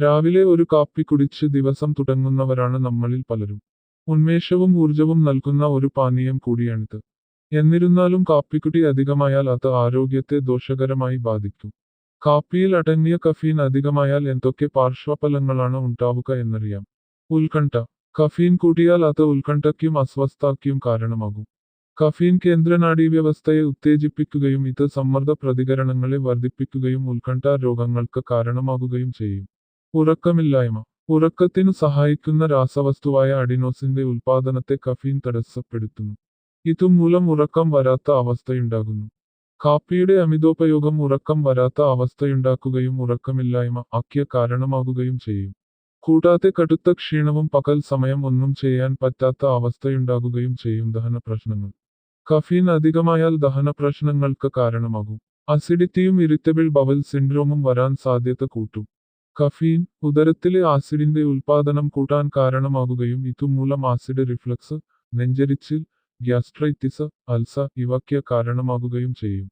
രാവിലെ ഒരു കാപ്പി കുടിച്ച് ദിവസം തുടങ്ങുന്നവരാണ് നമ്മളിൽ പലരും. ഉന്മേഷവും ഊർജവും നൽകുന്ന ഒരു പാനീയം കൂടിയാണിത്. എന്നിരുന്നാലും കാപ്പിക്കുടി അധികമായാൽ അത് ആരോഗ്യത്തെ ദോഷകരമായി ബാധിക്കും. കാപ്പിയിൽ അടങ്ങിയ കഫീൻ അധികമായാൽ എന്തൊക്കെ പാർശ്വഫലങ്ങളാണ് ഉണ്ടാവുക എന്നറിയാം. ഉത്കണ്ഠ. കഫീൻ കൂടിയാൽ അത് ഉത്കണ്ഠയ്ക്കും അസ്വസ്ഥതയ്ക്കും കാരണമാകും. കഫീൻ കേന്ദ്രനാഡീവ്യവസ്ഥയെ ഉത്തേജിപ്പിക്കുകയും ഇത് സമ്മർദ്ദ പ്രതികരണങ്ങളെ വർദ്ധിപ്പിക്കുകയും ഉത്കണ്ഠ രോഗങ്ങൾക്ക് കാരണമാകുകയും ചെയ്യും. ഉറക്കമില്ലായ്മ. ഉറക്കത്തിനു സഹായിക്കുന്ന രാസവസ്തുവായ അഡിനോസിന്റെ ഉൽപാദനത്തെ കഫീൻ തടസ്സപ്പെടുത്തുന്നു. ഇതുമൂലം ഉറക്കം വരാത്ത അവസ്ഥയുണ്ടാകുന്നു. കാപ്പിയുടെ അമിതോപയോഗം ഉറക്കം വരാത്ത അവസ്ഥയുണ്ടാക്കുകയും ഉറക്കമില്ലായ്മ ആക്കിയ കാരണമാകുകയും ചെയ്യും. കൂടാതെ കടുത്ത ക്ഷീണവും പകൽ സമയം ഒന്നും ചെയ്യാൻ പറ്റാത്ത അവസ്ഥയുണ്ടാകുകയും ചെയ്യും ദഹന പ്രശ്നങ്ങൾ കഫീൻ അധികമായാൽ ദഹന പ്രശ്നങ്ങൾക്ക് കാരണമാകും. അസിഡിറ്റിയും ഇറിറ്റബിൾ ബവൽ സിൻഡ്രോമും വരാൻ സാധ്യത കൂട്ടും. കഫീൻ ഉദരത്തിലെ ആസിഡിന്റെ ഉൽപാദനം കൂട്ടാൻ കാരണമാകുകയും ഇതുമൂലം ആസിഡ് റിഫ്ലക്സ് നെഞ്ചരിച്ചിൽ ഗ്യാസ്ട്രൈറ്റിസ് അൽസ ഇവയ്ക്ക് കാരണമാകുകയും ചെയ്യും.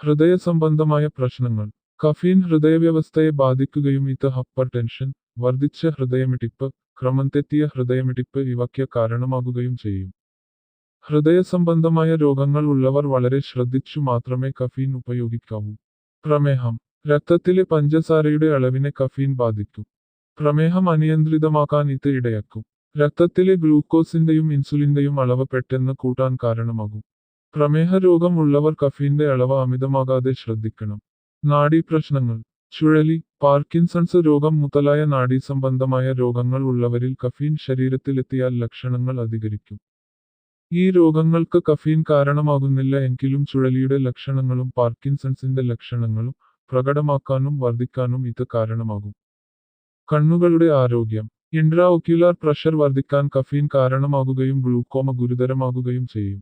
ഹൃദയ സംബന്ധമായ പ്രശ്നങ്ങൾ. കഫീൻ ഹൃദയവ്യവസ്ഥയെ ബാധിക്കുകയും ഇത് ഹപ്പർ ടെൻഷൻ വർദ്ധിച്ച ഹൃദയമിടിപ്പ് ക്രമം തെറ്റിയ ഹൃദയമിടിപ്പ് ഇവയ്ക്ക് കാരണമാകുകയും ചെയ്യും. ഹൃദയ സംബന്ധമായ രോഗങ്ങൾ ഉള്ളവർ വളരെ ശ്രദ്ധിച്ചു മാത്രമേ കഫീൻ ഉപയോഗിക്കാവൂ. പ്രമേഹം. രക്തത്തിലെ പഞ്ചസാരയുടെ അളവിനെ കഫീൻ ബാധിക്കും. പ്രമേഹം അനിയന്ത്രിതമാക്കാൻ ഇത് ഇടയാക്കും. രക്തത്തിലെ ഗ്ലൂക്കോസിന്റെയും ഇൻസുലിന്റെയും അളവ് പെട്ടെന്ന് കൂട്ടാൻ കാരണമാകും. പ്രമേഹ രോഗം ഉള്ളവർ കഫീന്റെ അളവ് അമിതമാകാതെ ശ്രദ്ധിക്കണം. നാഡീ പ്രശ്നങ്ങൾ. ചുഴലി പാർക്കിൻസൺസ് രോഗം മുതലായ നാഡീ സംബന്ധമായ രോഗങ്ങൾ ഉള്ളവരിൽ കഫീൻ ശരീരത്തിലെത്തിയാൽ ലക്ഷണങ്ങൾ അധികരിക്കും. ഈ രോഗങ്ങൾക്ക് കഫീൻ കാരണമാകുന്നില്ല എങ്കിലും ചുഴലിയുടെ ലക്ഷണങ്ങളും പാർക്കിൻസൺസിന്റെ ലക്ഷണങ്ങളും പ്രകടമാക്കാനും വർദ്ധിക്കാനും ഇത് കാരണമാകും. കണ്ണുകളുടെ ആരോഗ്യം. ഇൻട്രാ ഒക്യുലാർ പ്രഷർ വർദ്ധിക്കാൻ കഫീൻ കാരണമാകുകയും ഗ്ലൂക്കോമ ഗുരുതരമാകുകയും ചെയ്യും.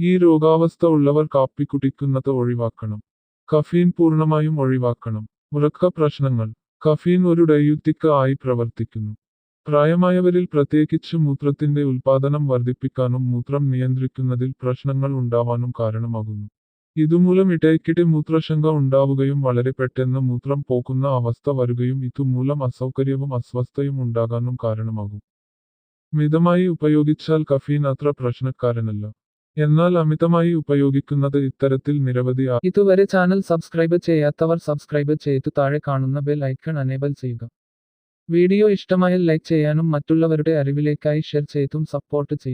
ഈ രോഗാവസ്ഥ ഉള്ളവർ കാപ്പി കുടിക്കുന്നത് ഒഴിവാക്കണം. കഫീൻ പൂർണമായും ഒഴിവാക്കണം. ഉറക്ക പ്രശ്നങ്ങൾ. കഫീൻ ഒരു ഡയൂറ്റിക് ആയി പ്രവർത്തിക്കുന്നു. പ്രായമായവരിൽ പ്രത്യേകിച്ച് മൂത്രത്തിന്റെ ഉൽപാദനം വർദ്ധിപ്പിക്കാനും മൂത്രം നിയന്ത്രിക്കുന്നതിൽ പ്രശ്നങ്ങൾ ഉണ്ടാവാനും കാരണമാകുന്നു. ഇതുമൂലം ഇടയ്ക്കിടെ മൂത്രശങ്ക ഉണ്ടാവുകയും വളരെ പെട്ടെന്ന് മൂത്രം പോകുന്ന അവസ്ഥ വരികയും ഇതുമൂലം അസൗകര്യവും അസ്വസ്ഥയും ഉണ്ടാകാനും കാരണമാകും. മിതമായി ഉപയോഗിച്ചാൽ കഫീൻ അത്ര പ്രശ്നക്കാരനല്ല. എന്നാൽ അമിതമായി ഉപയോഗിക്കുന്നത് ഇത്തരത്തിൽ നിരവധി ഇതുവരെ ചാനൽ സബ്സ്ക്രൈബ് ചെയ്യാത്തവർ സബ്സ്ക്രൈബ് ചെയ്ത് താഴെ കാണുന്ന ബെൽ ഐക്കൺ അനേബിൾ ചെയ്യുക. വീഡിയോ ഇഷ്ടമായാൽ ലൈക്ക് ചെയ്യാനും മറ്റുള്ളവരുടെ അറിവിലേക്കായി ഷെയർ ചെയ്തും സപ്പോർട്ട് ചെയ്യും.